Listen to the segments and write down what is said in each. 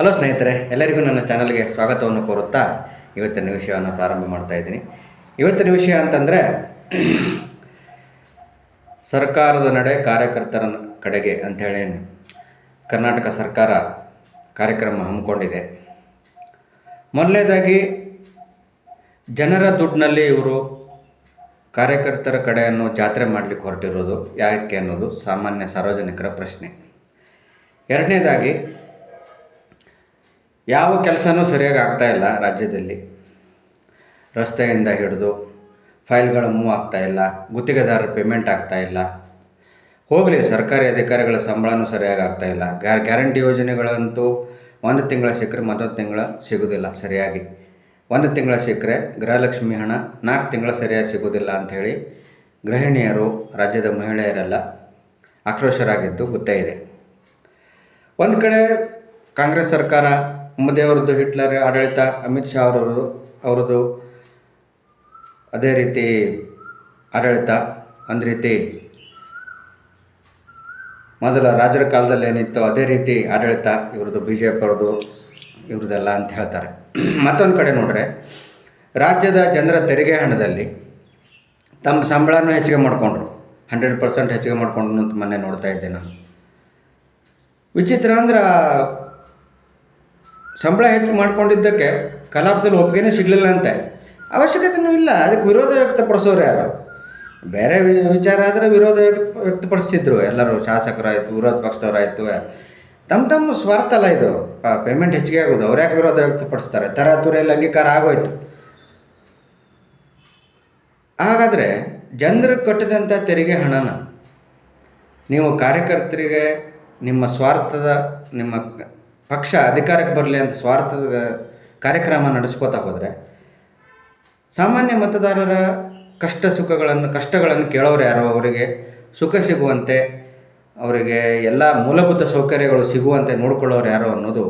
Hello ಸ್ನೇಹಿತರೆ, ಎಲ್ಲರಿಗೂ ನನ್ನ ಚಾನಲ್ಗೆ ಸ್ವಾಗತವನ್ನು ಕೋರುತ್ತಾ ಇವತ್ತಿನ ವಿಷಯವನ್ನು ಪ್ರಾರಂಭ ಮಾಡ್ತಾ ಇದ್ದೀನಿ. ಇವತ್ತಿನ ವಿಷಯ ಅಂತಂದರೆ, ಸರ್ಕಾರದ ನಡೆ ಕಾರ್ಯಕರ್ತರ ಕಡೆಗೆ ಅಂಥೇಳಿ ಕರ್ನಾಟಕ ಸರ್ಕಾರ ಕಾರ್ಯಕ್ರಮ ಹಮ್ಮಿಕೊಂಡಿದೆ. ಮೊದಲನೇದಾಗಿ, ಜನರ ದುಡ್ಡಿನಲ್ಲಿ ಇವರು ಕಾರ್ಯಕರ್ತರ ಕಡೆಯನ್ನು ಜಾತ್ರೆ ಮಾಡಲಿಕ್ಕೆ ಹೊರಟಿರೋದು ಯಾಕೆ ಅನ್ನೋದು ಸಾಮಾನ್ಯ ಸಾರ್ವಜನಿಕರ ಪ್ರಶ್ನೆ. ಎರಡನೇದಾಗಿ ಯಾವ ಕೆಲಸನೂ ಸರಿಯಾಗಿ ಆಗ್ತಾ ಇಲ್ಲ ರಾಜ್ಯದಲ್ಲಿ. ರಸ್ತೆಯಿಂದ ಹಿಡಿದು ಫೈಲ್ಗಳು ಮೂವ್ ಆಗ್ತಾಯಿಲ್ಲ ಗುತ್ತಿಗೆದಾರರ ಪೇಮೆಂಟ್ ಆಗ್ತಾ ಇಲ್ಲ. ಹೋಗಲಿ, ಸರ್ಕಾರಿ ಅಧಿಕಾರಿಗಳ ಸಂಬಳನೂ ಸರಿಯಾಗಿ ಆಗ್ತಾಯಿಲ್ಲ ಗ್ಯಾ, ಗ್ಯಾರಂಟಿ ಯೋಜನೆಗಳಂತೂ ಒಂದು ತಿಂಗಳ ಸಿಕ್ಕರೆ ಮತ್ತೊಂದು ತಿಂಗಳ ಸಿಗೋದಿಲ್ಲ ಸರಿಯಾಗಿ. ಒಂದು ತಿಂಗಳ ಸಿಕ್ಕರೆ ಗೃಹಲಕ್ಷ್ಮಿ ಹಣ ನಾಲ್ಕು ತಿಂಗಳ ಸರಿಯಾಗಿ ಸಿಗೋದಿಲ್ಲ ಅಂಥೇಳಿ ಗೃಹಿಣಿಯರು, ರಾಜ್ಯದ ಮಹಿಳೆಯರೆಲ್ಲ ಆಕ್ರೋಶರಾಗಿದ್ದು ಗೊತ್ತೇ ಇದೆ. ಒಂದು ಕಡೆ ಕಾಂಗ್ರೆಸ್ ಸರ್ಕಾರ ಮೋದಿಯವರದ್ದು ಹಿಟ್ಲರ್ ಆಡಳಿತ, ಅಮಿತ್ ಶಾ ಅವರವರು ಅವ್ರದ್ದು ಅದೇ ರೀತಿ ಆಡಳಿತ ಒಂದು ರೀತಿ ಮೊದಲ ರಾಜರ ಕಾಲದಲ್ಲಿ ಏನಿತ್ತು ಅದೇ ರೀತಿ ಆಡಳಿತ ಇವ್ರದ್ದು ಬಿ ಜೆ ಪಿ ಅವ್ರದ್ದು, ಇವ್ರದ್ದೆಲ್ಲ ಅಂತ ಹೇಳ್ತಾರೆ. ಮತ್ತೊಂದು ಕಡೆ ನೋಡ್ರೆ, ರಾಜ್ಯದ ಜನರ ತೆರಿಗೆ ಹಣದಲ್ಲಿ ತಮ್ಮ ಸಂಬಳನೂ ಹೆಚ್ಚಿಗೆ ಮಾಡಿಕೊಂಡ್ರು. ಹಂಡ್ರೆಡ್ ಪರ್ಸೆಂಟ್ ಹೆಚ್ಚಿಗೆ ಮಾಡಿಕೊಂಡ್ರು ಅಂತ ಮೊನ್ನೆ ನೋಡ್ತಾ ಇದ್ದೆ ನಾನು. ವಿಚಿತ್ರ ಅಂದ್ರೆ ಸಂಬಳ ಹೆಚ್ಚು ಮಾಡ್ಕೊಂಡಿದ್ದಕ್ಕೆ ಕಲಾಪದಲ್ಲಿ ಒಪ್ಪಿಗೆನೇ ಸಿಗಲಿಲ್ಲ ಅಂತೆ. ಅವಶ್ಯಕತೆನೂ ಇಲ್ಲ, ಅದಕ್ಕೆ ವಿರೋಧ ವ್ಯಕ್ತಪಡಿಸೋರು ಯಾರು? ಬೇರೆ ವಿಚಾರ ಆದರೆ ವಿರೋಧ ವ್ಯಕ್ತ, ವ್ಯಕ್ತಪಡಿಸ್ತಿದ್ರು ಎಲ್ಲರೂ, ಶಾಸಕರಾಯಿತು, ವಿರೋಧ ಪಕ್ಷದವರಾಯಿತು. ತಮ್ಮ ತಮ್ಮ ಸ್ವಾರ್ಥ ಅಲ್ಲ ಇದು. ಪೇಮೆಂಟ್ ಹೆಚ್ಚಿಗೆ ಆಗೋದು. ಅವ್ರು ಯಾಕೆ ವಿರೋಧ ವ್ಯಕ್ತಪಡಿಸ್ತಾರೆ? ತರಾತುರಿಯಲ್ಲಿ ಅಂಗೀಕಾರ ಆಗೋಯ್ತು. ಹಾಗಾದರೆ ಜನರು ಕಟ್ಟಿದಂಥ ತೆರಿಗೆ ಹಣನ ನೀವು ಕಾರ್ಯಕರ್ತರಿಗೆ ನಿಮ್ಮ ಸ್ವಾರ್ಥದ, ನಿಮ್ಮ ಪಕ್ಷ ಅಧಿಕಾರಕ್ಕೆ ಬರಲಿ ಅಂತ ಸ್ವಾರ್ಥದ ಕಾರ್ಯಕ್ರಮ ನಡೆಸ್ಕೋತಾ ಹೋದರೆ ಸಾಮಾನ್ಯ ಮತದಾರರ ಕಷ್ಟ ಸುಖಗಳನ್ನು, ಕಷ್ಟಗಳನ್ನು ಕೇಳೋರು ಯಾರೋ ಅವರಿಗೆ ಸುಖ ಸಿಗುವಂತೆ, ಅವರಿಗೆ ಎಲ್ಲ ಮೂಲಭೂತ ಸೌಕರ್ಯಗಳು ಸಿಗುವಂತೆ ನೋಡ್ಕೊಳ್ಳೋರು ಯಾರೋ ಅನ್ನೋದು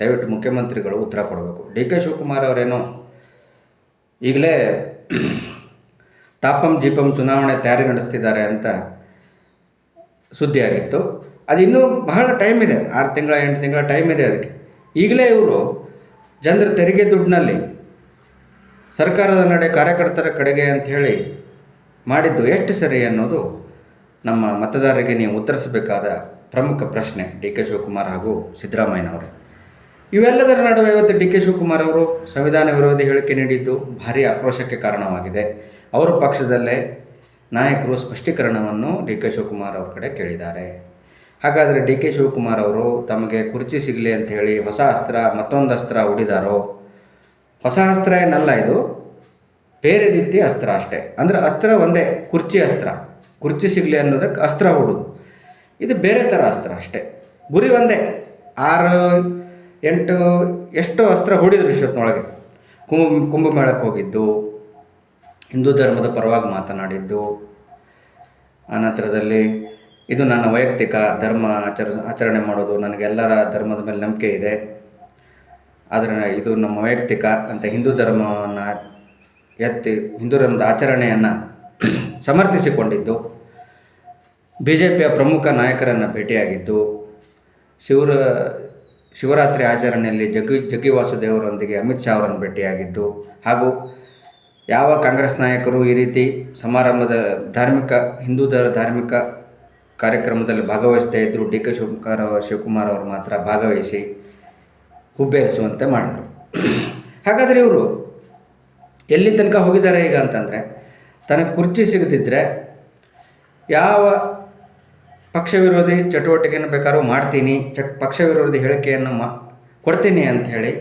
ದಯವಿಟ್ಟು ಮುಖ್ಯಮಂತ್ರಿಗಳು ಉತ್ತರ ಕೊಡಬೇಕು. ಡಿ ಕೆ ಶಿವಕುಮಾರ್ ಅವರೇನೋ ಈಗಲೇ ತಾಪಂ, ಜಿಪಂ ಚುನಾವಣೆ ತಯಾರಿ ನಡೆಸ್ತಿದ್ದಾರೆ ಅಂತ ಸುದ್ದಿಯಾಗಿತ್ತು. ಅದು ಇನ್ನೂ ಬಹಳ ಟೈಮ್ ಇದೆ, ಆರು ತಿಂಗಳ, ಎಂಟು ತಿಂಗಳ ಟೈಮ್ ಇದೆ ಅದಕ್ಕೆ. ಈಗಲೇ ಇವರು ಜನರ ತೆರಿಗೆ ದುಡ್ಡಿನಲ್ಲಿ ಸರ್ಕಾರದ ನಡೆ ಕಾರ್ಯಕರ್ತರ ಕಡೆಗೆ ಅಂಥೇಳಿ ಮಾಡಿದ್ದು ಎಷ್ಟು ಸರಿ ಅನ್ನೋದು ನಮ್ಮ ಮತದಾರರಿಗೆ ನೀವು ಉತ್ತರಿಸಬೇಕಾದ ಪ್ರಮುಖ ಪ್ರಶ್ನೆ ಡಿ ಕೆ ಶಿವಕುಮಾರ್ ಹಾಗೂ ಸಿದ್ದರಾಮಯ್ಯನವರೇ. ಇವೆಲ್ಲದರ ನಡುವೆ ಇವತ್ತು ಡಿ ಕೆ ಶಿವಕುಮಾರ್ ಅವರು ಸಂವಿಧಾನ ವಿರೋಧಿ ಹೇಳಿಕೆ ನೀಡಿದ್ದು ಭಾರಿ ಆಕ್ರೋಶಕ್ಕೆ ಕಾರಣವಾಗಿದೆ. ಅವರ ಪಕ್ಷದಲ್ಲೇ ನಾಯಕರು ಸ್ಪಷ್ಟೀಕರಣವನ್ನು ಡಿ ಕೆ ಶಿವಕುಮಾರ್ ಅವ್ರ ಕಡೆ ಕೇಳಿದ್ದಾರೆ. ಹಾಗಾದರೆ ಡಿ ಕೆ ಶಿವಕುಮಾರ್ ಅವರು ತಮಗೆ ಕುರ್ಚಿ ಸಿಗಲಿ ಅಂತ ಹೇಳಿ ಹೊಸ ಅಸ್ತ್ರ, ಮತ್ತೊಂದು ಅಸ್ತ್ರ ಹೊಡಿದಾರೋ ಹೊಸ ಅಸ್ತ್ರ ಏನಲ್ಲ ಇದು. ಬೇರೆ ರೀತಿಯ ಅಸ್ತ್ರ ಅಷ್ಟೇ. ಅಂದರೆ ಅಸ್ತ್ರ ಒಂದೇ, ಕುರ್ಚಿ ಅಸ್ತ್ರ. ಕುರ್ಚಿ ಸಿಗಲಿ ಅನ್ನೋದಕ್ಕೆ ಅಸ್ತ್ರ ಹೂಡೋದು ಇದು ಬೇರೆ ಥರ ಅಸ್ತ್ರ ಅಷ್ಟೇ. ಗುರಿ ಒಂದೇ. ಆರು, ಎಂಟು, ಎಷ್ಟು ಅಸ್ತ್ರ ಹೊಡಿದ್ರು ಇಷ್ಟೊತ್ತಿನೊಳಗೆ. ಕುಂಭ, ಕುಂಭಮೇಳಕ್ಕೆ ಹೋಗಿದ್ದು, ಹಿಂದೂ ಧರ್ಮದ ಪರವಾಗಿ ಮಾತನಾಡಿದ್ದು, ಆನಂತರದಲ್ಲಿ ಇದು ನನ್ನ ವೈಯಕ್ತಿಕ ಧರ್ಮ ಆಚರ, ಆಚರಣೆ ಮಾಡೋದು. ನನಗೆಲ್ಲರ ಧರ್ಮದ ಮೇಲೆ ನಂಬಿಕೆ ಇದೆ. ಆದರೆ ಇದು ನಮ್ಮ ವೈಯಕ್ತಿಕ ಅಂತ ಹಿಂದೂ ಧರ್ಮವನ್ನು ಎತ್ತಿ, ಹಿಂದೂ ಧರ್ಮದ ಆಚರಣೆಯನ್ನು ಸಮರ್ಥಿಸಿಕೊಂಡಿದ್ದು. ಬಿ ಜೆ ಪಿಯ ಪ್ರಮುಖ ನಾಯಕರನ್ನು ಭೇಟಿಯಾಗಿದ್ದು, ಶಿವರ, ಶಿವರಾತ್ರಿ ಆಚರಣೆಯಲ್ಲಿ ಜಗ್ಗಿ ಜಗ್ಗಿ ವಾಸುದೇವರೊಂದಿಗೆ ಅಮಿತ್ ಶಾ ಅವರನ್ನು ಭೇಟಿಯಾಗಿದ್ದು, ಹಾಗೂ ಯಾವ ಕಾಂಗ್ರೆಸ್ ನಾಯಕರು ಈ ರೀತಿ ಸಮಾರಂಭದ ಧಾರ್ಮಿಕ, ಹಿಂದೂ ಧರ್ಮ ಧಾರ್ಮಿಕ ಕಾರ್ಯಕ್ರಮದಲ್ಲಿ ಭಾಗವಹಿಸ್ತಾ ಇದ್ದರು ಡಿ ಕೆ ಶಿವಕುಮಾರ್ ಶಿವಕುಮಾರ್ ಅವರು ಮಾತ್ರ ಭಾಗವಹಿಸಿ ಹುಬ್ಬೇರಿಸುವಂತೆ ಮಾಡಿದರು. ಹಾಗಾದರೆ ಇವರು ಎಲ್ಲಿ ತನಕ ಹೋಗಿದ್ದಾರೆ ಈಗ ಅಂತಂದರೆ, ತನಗೆ ಕುರ್ಚಿ ಸಿಗದಿದ್ದರೆ ಯಾವ ಪಕ್ಷ ವಿರೋಧಿ ಚಟುವಟಿಕೆಯನ್ನು ಬೇಕಾದ್ರೂ ಮಾಡ್ತೀನಿ, ಚಕ್ ಪಕ್ಷ ವಿರೋಧಿ ಹೇಳಿಕೆಯನ್ನು ಮಾ, ಕೊಡ್ತೀನಿ ಅಂತ ಹೇಳಿ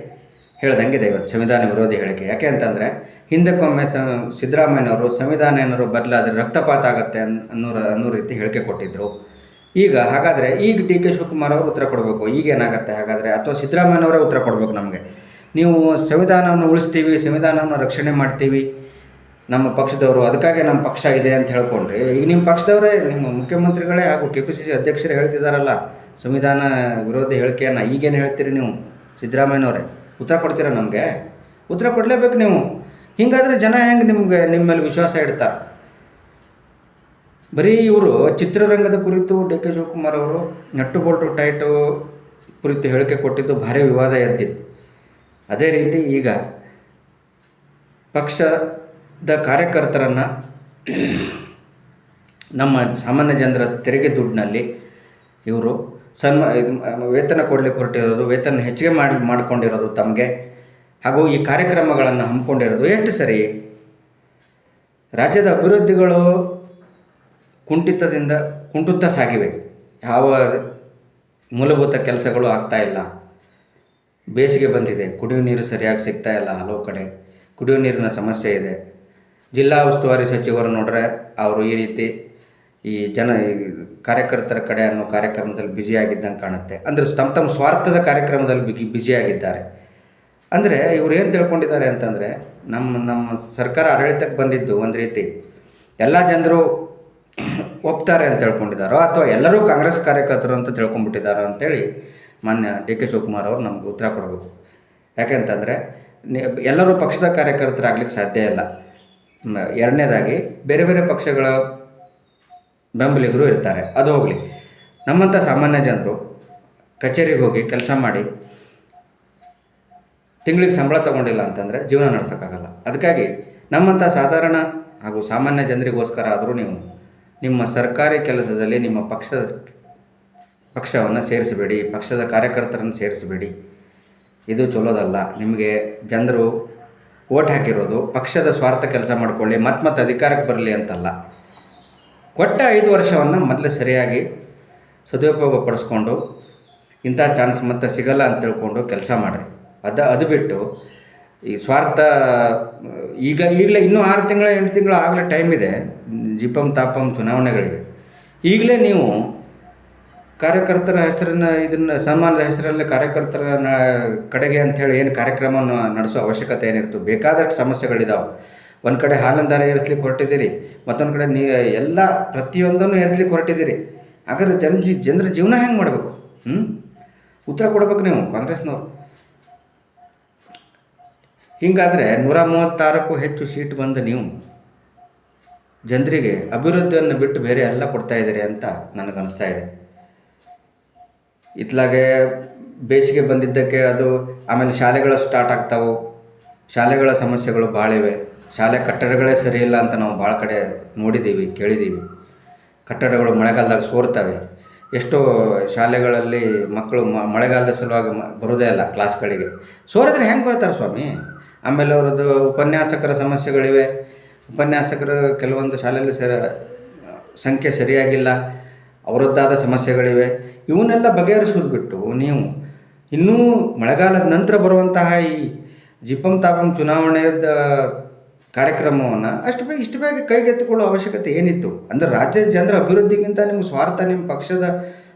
ಹೇಳ್ದಂಗಿದೆ ಇವತ್ತು ಸಂವಿಧಾನ ವಿರೋಧಿ ಹೇಳಿಕೆ. ಯಾಕೆ ಅಂತಂದರೆ, ಹಿಂದಕ್ಕೊಮ್ಮೆ ಸ, ಸಿದ್ದರಾಮಯ್ಯನವರು ಸಂವಿಧಾನ ಏನಾದ್ರು ಬದಲಾದರೆ ರಕ್ತಪಾತ ಆಗುತ್ತೆ ಅನ್ ಅನ್ನೋ ಅನ್ನೋ ರೀತಿ ಹೇಳಿಕೆ ಕೊಟ್ಟಿದ್ದರು ಈಗ ಹಾಗಾದರೆ ಈಗ ಡಿ ಕೆ ಶಿವಕುಮಾರ್ ಅವರು ಉತ್ತರ ಕೊಡಬೇಕು. ಈಗ ಏನಾಗುತ್ತೆ ಹಾಗಾದರೆ? ಅಥವಾ ಸಿದ್ದರಾಮಯ್ಯನವರೇ ಉತ್ತರ ಕೊಡಬೇಕು ನಮಗೆ? ನೀವು ಸಂವಿಧಾನವನ್ನು ಉಳಿಸ್ತೀವಿ, ಸಂವಿಧಾನವನ್ನು ರಕ್ಷಣೆ ಮಾಡ್ತೀವಿ. ನಮ್ಮ ಪಕ್ಷದವರು ಅದಕ್ಕಾಗಿ ನಮ್ಮ ಪಕ್ಷ ಇದೆ ಅಂತ ಹೇಳ್ಕೊಂಡ್ರಿ, ಈಗ ನಿಮ್ಮ ಪಕ್ಷದವರೇ, ನಿಮ್ಮ ಮುಖ್ಯಮಂತ್ರಿಗಳೇ ಹಾಗೂ ಕೆ ಪಿ ಸಿ ಸಿ ಅಧ್ಯಕ್ಷರೇ ಹೇಳ್ತಿದ್ದಾರಲ್ಲ ಸಂವಿಧಾನ ವಿರೋಧಿ ಹೇಳಿಕೆಯನ್ನು ಈಗೇನು ಹೇಳ್ತೀರಿ ನೀವು, ಸಿದ್ದರಾಮಯ್ಯನವರೇ? ಉತ್ತರ ಕೊಡ್ತೀರಾ ನಮಗೆ? ಉತ್ತರ ಕೊಡಲೇಬೇಕು ನೀವು. ಹಿಂಗಾದರೆ ಜನ ಹೆಂಗೆ ನಿಮಗೆ ನಿಮ್ಮ ಮೇಲೆ ವಿಶ್ವಾಸ ಇಡ್ತಾರೆ? ಬರೀ ಇವರು ಚಿತ್ರರಂಗದ ಕುರಿತು ಡಿ ಕೆ ಶಿವಕುಮಾರ್ ಅವರು ನಟ್ಟು ಬೋಲ್ಟು ಟೈಟು ಕುರಿತು ಹೇಳಿಕೆ ಕೊಟ್ಟಿದ್ದು ಭಾರಿ ವಿವಾದ ಎದ್ದಿತ್ತು. ಅದೇ ರೀತಿ ಈಗ ಪಕ್ಷದ ಕಾರ್ಯಕರ್ತರನ್ನು ನಮ್ಮ ಸಾಮಾನ್ಯ ಜನರ ತೆರಿಗೆ ದುಡ್ಡಿನಲ್ಲಿ ಇವರು ಸನ್ಮ ವೇತನ ಕೊಡಲಿಕ್ಕೆ ಹೊರಟಿರೋದು, ವೇತನ ಹೆಚ್ಚಿಗೆ ಮಾಡಿ, ಮಾಡಿಕೊಂಡಿರೋದು ತಮಗೆ, ಹಾಗೂ ಈ ಕಾರ್ಯಕ್ರಮಗಳನ್ನು ಹಮ್ಮಿಕೊಂಡಿರೋದು ಎಷ್ಟು ಸರಿ? ರಾಜ್ಯದ ಅಭಿವೃದ್ಧಿಗಳು ಕುಂಠಿತದಿಂದ ಕುಂಟುತ್ತಾ ಸಾಗಿವೆ. ಯಾವ ಮೂಲಭೂತ ಕೆಲಸಗಳು ಆಗ್ತಾ ಇಲ್ಲ. ಬೇಸಿಗೆ ಬಂದಿದೆ. ಕುಡಿಯುವ ನೀರು ಸರಿಯಾಗಿ ಸಿಗ್ತಾ ಇಲ್ಲ ಹಲವು ಕಡೆ. ಕುಡಿಯುವ ನೀರಿನ ಸಮಸ್ಯೆ ಇದೆ. ಜಿಲ್ಲಾ ಉಸ್ತುವಾರಿ ಸಚಿವರು ನೋಡ್ರೆ, ಅವರು ಈ ರೀತಿ ಈ ಜನ ಕಾರ್ಯಕರ್ತರ ಕಡೆ ಅನ್ನೋ ಕಾರ್ಯಕ್ರಮದಲ್ಲಿ ಬ್ಯುಸಿಯಾಗಿದ್ದಂಗೆ ಕಾಣುತ್ತೆ. ಅಂದರೆ ತಮ್ಮ ತಮ್ಮ ಸ್ವಾರ್ಥದ ಕಾರ್ಯಕ್ರಮದಲ್ಲಿ ಬಿಗಿ ಬ್ಯುಸಿಯಾಗಿದ್ದಾರೆ ಅಂದರೆ ಇವ್ರು ಏನು ತಿಳ್ಕೊಂಡಿದ್ದಾರೆ ಅಂತಂದರೆ, ನಮ್ಮ ನಮ್ಮ ಸರ್ಕಾರ ಆಡಳಿತಕ್ಕೆ ಬಂದಿದ್ದು ಒಂದು ರೀತಿ, ಎಲ್ಲ ಜನರು ಒಪ್ತಾರೆ ಅಂತ ತಿಳ್ಕೊಂಡಿದ್ದಾರೋ, ಅಥವಾ ಎಲ್ಲರೂ ಕಾಂಗ್ರೆಸ್ ಕಾರ್ಯಕರ್ತರು ಅಂತ ತಿಳ್ಕೊಂಡ್ಬಿಟ್ಟಿದ್ದಾರೋ ಅಂತೇಳಿ ಮಾನ್ಯ ಡಿ ಕೆ ಶಿವಕುಮಾರ್ ಅವರು ನಮ್ಗೆ ಉತ್ತರ ಕೊಡಬೇಕು. ಯಾಕೆಂತಂದರೆ ಎಲ್ಲರೂ ಪಕ್ಷದ ಕಾರ್ಯಕರ್ತರಾಗ್ಲಿಕ್ಕೆ ಸಾಧ್ಯ ಇಲ್ಲ. ಎರಡನೇದಾಗಿ ಬೇರೆ ಬೇರೆ ಪಕ್ಷಗಳ ಬೆಂಬಲಿಗರು ಇರ್ತಾರೆ. ಅದು ಹೋಗಲಿ. ನಮ್ಮಂಥ ಸಾಮಾನ್ಯ ಜನರು ಕಚೇರಿಗೆ ಹೋಗಿ ಕೆಲಸ ಮಾಡಿ ತಿಂಗಳಿಗೆ ಸಂಬಳ ತಗೊಂಡಿಲ್ಲ ಅಂತಂದರೆ ಜೀವನ ನಡೆಸೋಕ್ಕಾಗಲ್ಲ. ಅದಕ್ಕಾಗಿ ನಮ್ಮಂಥ ಸಾಧಾರಣ ಹಾಗೂ ಸಾಮಾನ್ಯ ಜನರಿಗೋಸ್ಕರ ಆದರೂ ನೀವು ನಿಮ್ಮ ಸರ್ಕಾರಿ ಕೆಲಸದಲ್ಲಿ ನಿಮ್ಮ ಪಕ್ಷದ ಪಕ್ಷವನ್ನು ಸೇರಿಸಬೇಡಿ, ಪಕ್ಷದ ಕಾರ್ಯಕರ್ತರನ್ನು ಸೇರಿಸಬೇಡಿ. ಇದು ಚಲೋದಲ್ಲ. ನಿಮಗೆ ಜನರು ಓಟ್ ಹಾಕಿರೋದು ಪಕ್ಷದ ಸ್ವಾರ್ಥ ಕೆಲಸ ಮಾಡಿಕೊಳ್ಳಿ ಮತ್ತೆ ಮತ್ತೆ ಅಧಿಕಾರಕ್ಕೆ ಬರಲಿ ಅಂತಲ್ಲ. ಕೊಟ್ಟ ಐದು ವರ್ಷವನ್ನು ಮೊದಲು ಸರಿಯಾಗಿ ಸದುಪಯೋಗ ಪಡಿಸ್ಕೊಂಡು ಇಂಥ ಚಾನ್ಸ್ ಮತ್ತೆ ಸಿಗಲ್ಲ ಅಂತ ತಿಳ್ಕೊಂಡು ಕೆಲಸ ಮಾಡಿರಿ. ಅದು ಅದು ಬಿಟ್ಟು ಈ ಸ್ವಾರ್ಥ, ಈಗ ಈಗಲೇ ಇನ್ನೂ ಆರು ತಿಂಗಳ, ಎಂಟು ತಿಂಗಳು ಆಗಲೇ ಟೈಮ್ ಇದೆ, ಜಿಪಂ, ತಾಪಂ ಚುನಾವಣೆಗಳಿಗೆ. ಈಗಲೇ ನೀವು ಕಾರ್ಯಕರ್ತರ ಹೆಸರನ್ನ, ಇದನ್ನು ಸನ್ಮಾನದ ಹೆಸರಲ್ಲಿ ಕಾರ್ಯಕರ್ತರ ಕಡೆಗೆ ಅಂಥೇಳಿ ಏನು ಕಾರ್ಯಕ್ರಮವನ್ನು ನಡೆಸೋ ಅವಶ್ಯಕತೆ ಏನಿರ್ತು? ಬೇಕಾದಷ್ಟು ಸಮಸ್ಯೆಗಳಿದಾವೆ. ಒಂದು ಕಡೆ ಹಾಲಿನ ದರ ಏರಿಸ್ಲಿಕ್ಕೆ ಹೊರಟಿದ್ದೀರಿ ಮತ್ತೊಂದು ಕಡೆ ನೀ ಎಲ್ಲ ಪ್ರತಿಯೊಂದನ್ನು ಏರಿಸ್ಲಿಕ್ಕೆ ಹೊರಟಿದ್ದೀರಿ ಹಾಗಾದ್ರೆ ಜನ ಜಿ ಜನರ ಜೀವನ ಹೆಂಗೆ ಮಾಡಬೇಕು? ಹ್ಞೂ ಉತ್ತರ ಕೊಡ್ಬೇಕು ನೀವು, ಕಾಂಗ್ರೆಸ್ನವರು. ಹಿಂಗಾದರೆ ನೂರ ಮೂವತ್ತಾರಕ್ಕೂ ಹೆಚ್ಚು ಸೀಟ್ ಬಂದು ನೀವು, ಜನರಿಗೆ ಅಭಿವೃದ್ಧಿಯನ್ನು ಬಿಟ್ಟು ಬೇರೆ ಎಲ್ಲ ಕೊಡ್ತಾ ಇದ್ದೀರಿ ಅಂತ ನನಗನ್ನಿಸ್ತಾ ಇದೆ. ಇತ್ಲಾಗೆ ಬೇಸಿಗೆ ಬಂದಿದ್ದಕ್ಕೆ ಅದು ಆಮೇಲೆ ಶಾಲೆಗಳು ಸ್ಟಾರ್ಟ್ ಆಗ್ತಾವೆ. ಶಾಲೆಗಳ ಸಮಸ್ಯೆಗಳು ಭಾಳಿವೆ ಶಾಲೆ ಕಟ್ಟಡಗಳೇ ಸರಿಯಿಲ್ಲ ಅಂತ ನಾವು ಭಾಳ ಕಡೆ ನೋಡಿದ್ದೀವಿ, ಕೇಳಿದ್ದೀವಿ. ಕಟ್ಟಡಗಳು ಮಳೆಗಾಲದಾಗ ಸೋರ್ತವೆ. ಎಷ್ಟೋ ಶಾಲೆಗಳಲ್ಲಿ ಮಕ್ಕಳು ಮ, ಮಳೆಗಾಲದ ಸಲುವಾಗಿ ಬರೋದೇ ಇಲ್ಲ ಕ್ಲಾಸ್ಗಳಿಗೆ. ಸೋರಿದ್ರೆ ಹೆಂಗೆ ಬರ್ತಾರೆ ಸ್ವಾಮಿ? ಆಮೇಲೆ ಅವರದ್ದು ಉಪನ್ಯಾಸಕರ ಸಮಸ್ಯೆಗಳಿವೆ. ಉಪನ್ಯಾಸಕರು ಕೆಲವೊಂದು ಶಾಲೆಯಲ್ಲಿ ಸರ, ಸಂಖ್ಯೆ ಸರಿಯಾಗಿಲ್ಲ. ಅವರದ್ದಾದ ಸಮಸ್ಯೆಗಳಿವೆ. ಇವನ್ನೆಲ್ಲ ಬಗೆಹರಿಸೋದು ಬಿಟ್ಟು ನೀವು ಇನ್ನೂ ಮಳೆಗಾಲದ ನಂತರ ಬರುವಂತಹ ಈ ಜಿಪಂ ತಾಪಂ ಚುನಾವಣೆಯದ ಕಾರ್ಯಕ್ರಮವನ್ನು ಅಷ್ಟು ಬೇಗ ಇಷ್ಟು ಬೇಗ ಕೈಗೆತ್ತಿಕೊಳ್ಳೋ ಅವಶ್ಯಕತೆ ಏನಿತ್ತು? ಅಂದರೆ ರಾಜ್ಯದ ಜನರ ಅಭಿವೃದ್ಧಿಗಿಂತ ನಿಮ್ಮ ಸ್ವಾರ್ಥ, ನಿಮ್ಮ ಪಕ್ಷದ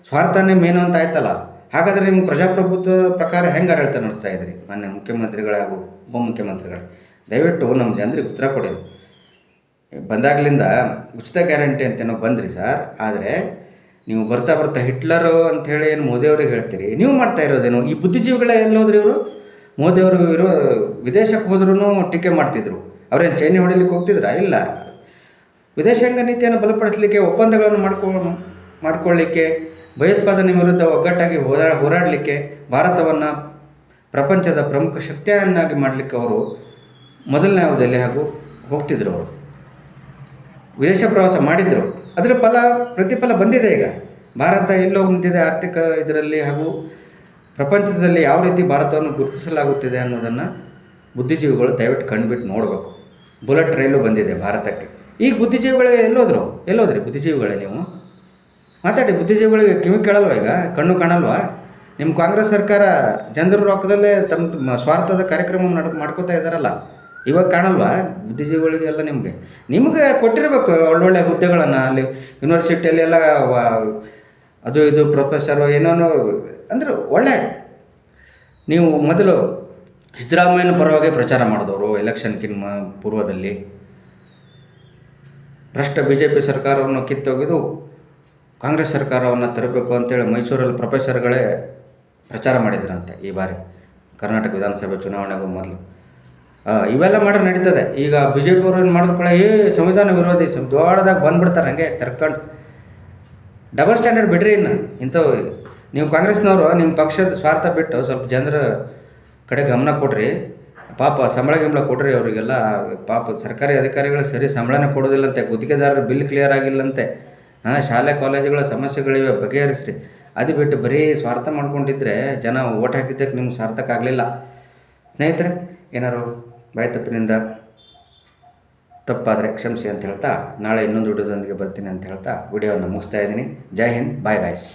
ಸ್ವಾರ್ಥನೇ ಮೇನು ಅಂತ ಆಯ್ತಲ್ಲ? ಹಾಗಾದರೆ ನಿಮ್ಮ ಪ್ರಜಾಪ್ರಭುತ್ವದ ಪ್ರಕಾರ ಹೆಂಗೆ ಆಡಳಿತ ನಡೆಸ್ತಾ ಇದ್ದೀರಿ? ಮಾನ್ಯ ಮುಖ್ಯಮಂತ್ರಿಗಳಾಗೂ ಉಪಮುಖ್ಯಮಂತ್ರಿಗಳು, ದಯವಿಟ್ಟು ನಮ್ಮ ಜನರಿಗೆ ಉತ್ತರ ಕೊಡಿ. ಬಂದಾಗಲಿಂದ ಉಚಿತ ಗ್ಯಾರಂಟಿ ಅಂತೇನೋ ಬಂದ್ರಿ ಸರ್, ಆದರೆ ನೀವು ಬರ್ತಾ ಬರ್ತಾ ಹಿಟ್ಲರು ಅಂಥೇಳಿ ಏನು ಮೋದಿಯವ್ರಿಗೆ ಹೇಳ್ತೀರಿ? ನೀವು ಮಾಡ್ತಾ ಇರೋದೇನು? ಈ ಬುದ್ಧಿಜೀವಿಗಳೇ ಎಲ್ಲೋದ್ರಿ ಇವರು? ಮೋದಿಯವರು ಇರೋ ವಿದೇಶಕ್ಕೆ ಹೋದ್ರೂ ಟೀಕೆ ಮಾಡ್ತಿದ್ರು. ಅವ್ರೇನು ಚೈನಿ ಹೊಡಿಲಿಕ್ಕೆ ಹೋಗ್ತಿದ್ರಾ? ಇಲ್ಲ. ವಿದೇಶಾಂಗ ನೀತಿಯನ್ನು ಬಲಪಡಿಸಲಿಕ್ಕೆ ಒಪ್ಪಂದಗಳನ್ನು ಮಾಡ್ಕೊ, ಮಾಡಿಕೊಳ್ಳಿಕ್ಕೆ, ಭಯೋತ್ಪಾದನೆ ವಿರುದ್ಧ ಒಗ್ಗಟ್ಟಾಗಿ ಹೋರಾ, ಹೋರಾಡಲಿಕ್ಕೆ ಭಾರತವನ್ನು ಪ್ರಪಂಚದ ಪ್ರಮುಖ ಶಕ್ತಿಯನ್ನಾಗಿ ಮಾಡಲಿಕ್ಕೆ ಅವರು ಮೊದಲನೇ ಅವಧಿಯಲ್ಲಿ ಹಾಗೂ ಹೋಗ್ತಿದ್ರು ಅವರು. ವಿದೇಶ ಪ್ರವಾಸ ಮಾಡಿದ್ರು. ಅದರ ಫಲ, ಪ್ರತಿಫಲ ಬಂದಿದೆ ಈಗ. ಭಾರತ ಎಲ್ಲೋ ನಿಂತಿದೆ ಆರ್ಥಿಕ ಇದರಲ್ಲಿ ಹಾಗೂ ಪ್ರಪಂಚದಲ್ಲಿ ಯಾವ ರೀತಿ ಭಾರತವನ್ನು ಗುರುತಿಸಲಾಗುತ್ತಿದೆ ಅನ್ನೋದನ್ನು ಬುದ್ಧಿಜೀವಿಗಳು ದಯವಿಟ್ಟು ಕಂಡುಬಿಟ್ಟು ನೋಡಬೇಕು. ಬುಲೆಟ್ ರೈಲು ಬಂದಿದೆ ಭಾರತಕ್ಕೆ. ಈಗ ಬುದ್ಧಿಜೀವಿಗಳೇ ಎಲ್ಲೋದ್ರು? ಎಲ್ಲೋದ್ರಿ ಬುದ್ಧಿಜೀವಿಗಳೇ ನೀವು? ಮಾತಾಡಿ, ಬುದ್ಧಿಜೀವಿಗಳಿಗೆ ಕಿವಿ ಕೇಳಲ್ವ ಈಗ? ಕಣ್ಣು ಕಾಣಲ್ವಾ? ನಿಮ್ಮ ಕಾಂಗ್ರೆಸ್ ಸರ್ಕಾರ ಜನರ ರೊಕ್ಕದಲ್ಲೇ ತಮ್ಮ ಸ್ವಾರ್ಥದ ಕಾರ್ಯಕ್ರಮ ನಡ್, ಮಾಡ್ಕೋತಾ ಇದ್ದಾರಲ್ಲ ಇವಾಗ ಕಾಣಲ್ವಾ ಬುದ್ಧಿಜೀವಿಗಳಿಗೆಲ್ಲ ನಿಮಗೆ? ನಿಮಗೆ ಕೊಟ್ಟಿರಬೇಕು ಒಳ್ಳೊಳ್ಳೆ ಹುದ್ದೆಗಳನ್ನು, ಅಲ್ಲಿ ಯೂನಿವರ್ಸಿಟಿಯಲ್ಲಿ ಎಲ್ಲ ಅದು ಇದು ಪ್ರೊಫೆಸರು ಏನೇನೋ ಅಂದರೆ ಒಳ್ಳೆ. ನೀವು ಮೊದಲು ಸಿದ್ದರಾಮಯ್ಯನ ಪರವಾಗಿ ಪ್ರಚಾರ ಮಾಡಿದವರು ಎಲೆಕ್ಷನ್ಕಿನ್ನ ಪೂರ್ವದಲ್ಲಿ. ಭ್ರಷ್ಟ ಬಿ ಜೆ ಪಿ ಸರ್ಕಾರವನ್ನು ಕಿತ್ತೊಗೆದು ಕಾಂಗ್ರೆಸ್ ಸರ್ಕಾರವನ್ನು ತರಬೇಕು ಅಂತೇಳಿ ಮೈಸೂರಲ್ಲಿ ಪ್ರೊಫೆಸರ್ಗಳೇ ಪ್ರಚಾರ ಮಾಡಿದ್ರಂತೆ ಈ ಬಾರಿ ಕರ್ನಾಟಕ ವಿಧಾನಸಭೆ ಚುನಾವಣೆಗೂ ಮೊದಲು. ಇವೆಲ್ಲ ಮಾಡಿದ್ರೆ ನಡೀತದೆ. ಈಗ ಬಿ ಜೆ ಪಿಯವರು ಏನು ಮಾಡಿದ್ಕೊಳ್ಳ ಏ, ಸಂವಿಧಾನ ವಿರೋಧಿ ದೊಡ್ಡದಾಗಿ ಬಂದ್ಬಿಡ್ತಾರೆ ಹಂಗೆ ತರ್ಕೊಂಡು. ಡಬಲ್ ಸ್ಟ್ಯಾಂಡರ್ಡ್ ಬಿಡ್ರಿ ಇನ್ನು. ಇಂಥವು, ನೀವು ಕಾಂಗ್ರೆಸ್ನವರು ನಿಮ್ಮ ಪಕ್ಷದ ಸ್ವಾರ್ಥ ಬಿಟ್ಟು ಸ್ವಲ್ಪ ಜನರ ಕಡೆ ಗಮನ ಕೊಡ್ರಿ. ಪಾಪ ಸಂಬಳ ಗಿಂಬಳ ಕೊಡ್ರಿ ಅವರಿಗೆಲ್ಲ. ಪಾಪ ಸರ್ಕಾರಿ ಅಧಿಕಾರಿಗಳು ಸರಿ ಸಂಬಳನೇ ಕೊಡೋದಿಲ್ಲಂತೆ. ಗುತ್ತಿಗೆದಾರರ ಬಿಲ್ ಕ್ಲಿಯರ್ ಆಗಿಲ್ಲಂತೆ. ಹಾಂ, ಶಾಲೆ, ಕಾಲೇಜುಗಳ ಸಮಸ್ಯೆಗಳಿವೆ, ಬಗೆಹರಿಸ್ರಿ. ಅದು ಬಿಟ್ಟು ಬರೀ ಸ್ವಾರ್ಥ ಮಾಡ್ಕೊಂಡಿದ್ರೆ ಜನ ಓಟ್ ಹಾಕಿದ್ದಕ್ಕೆ ನಿಮ್ಗೆ ಸಾರ್ಥಕ ಆಗಲಿಲ್ಲ. ಸ್ನೇಹಿತರೆ, ಏನಾರು ಬಾಯಿ ತಪ್ಪಿನಿಂದ ತಪ್ಪಾದರೆ ಕ್ಷಮಿಸಿ ಅಂತ ಹೇಳ್ತಾ, ನಾಳೆ ಇನ್ನೊಂದು ವಿಡಿಯೋದೊಂದಿಗೆ ಬರ್ತೀನಿ ಅಂತ ಹೇಳ್ತಾ ವಿಡಿಯೋವನ್ನು ಮುಗಿಸ್ತಾ ಇದ್ದೀನಿ. ಜೈ ಹಿಂದ್ ಬಾಯ್ ಬಾಯ್ಸ್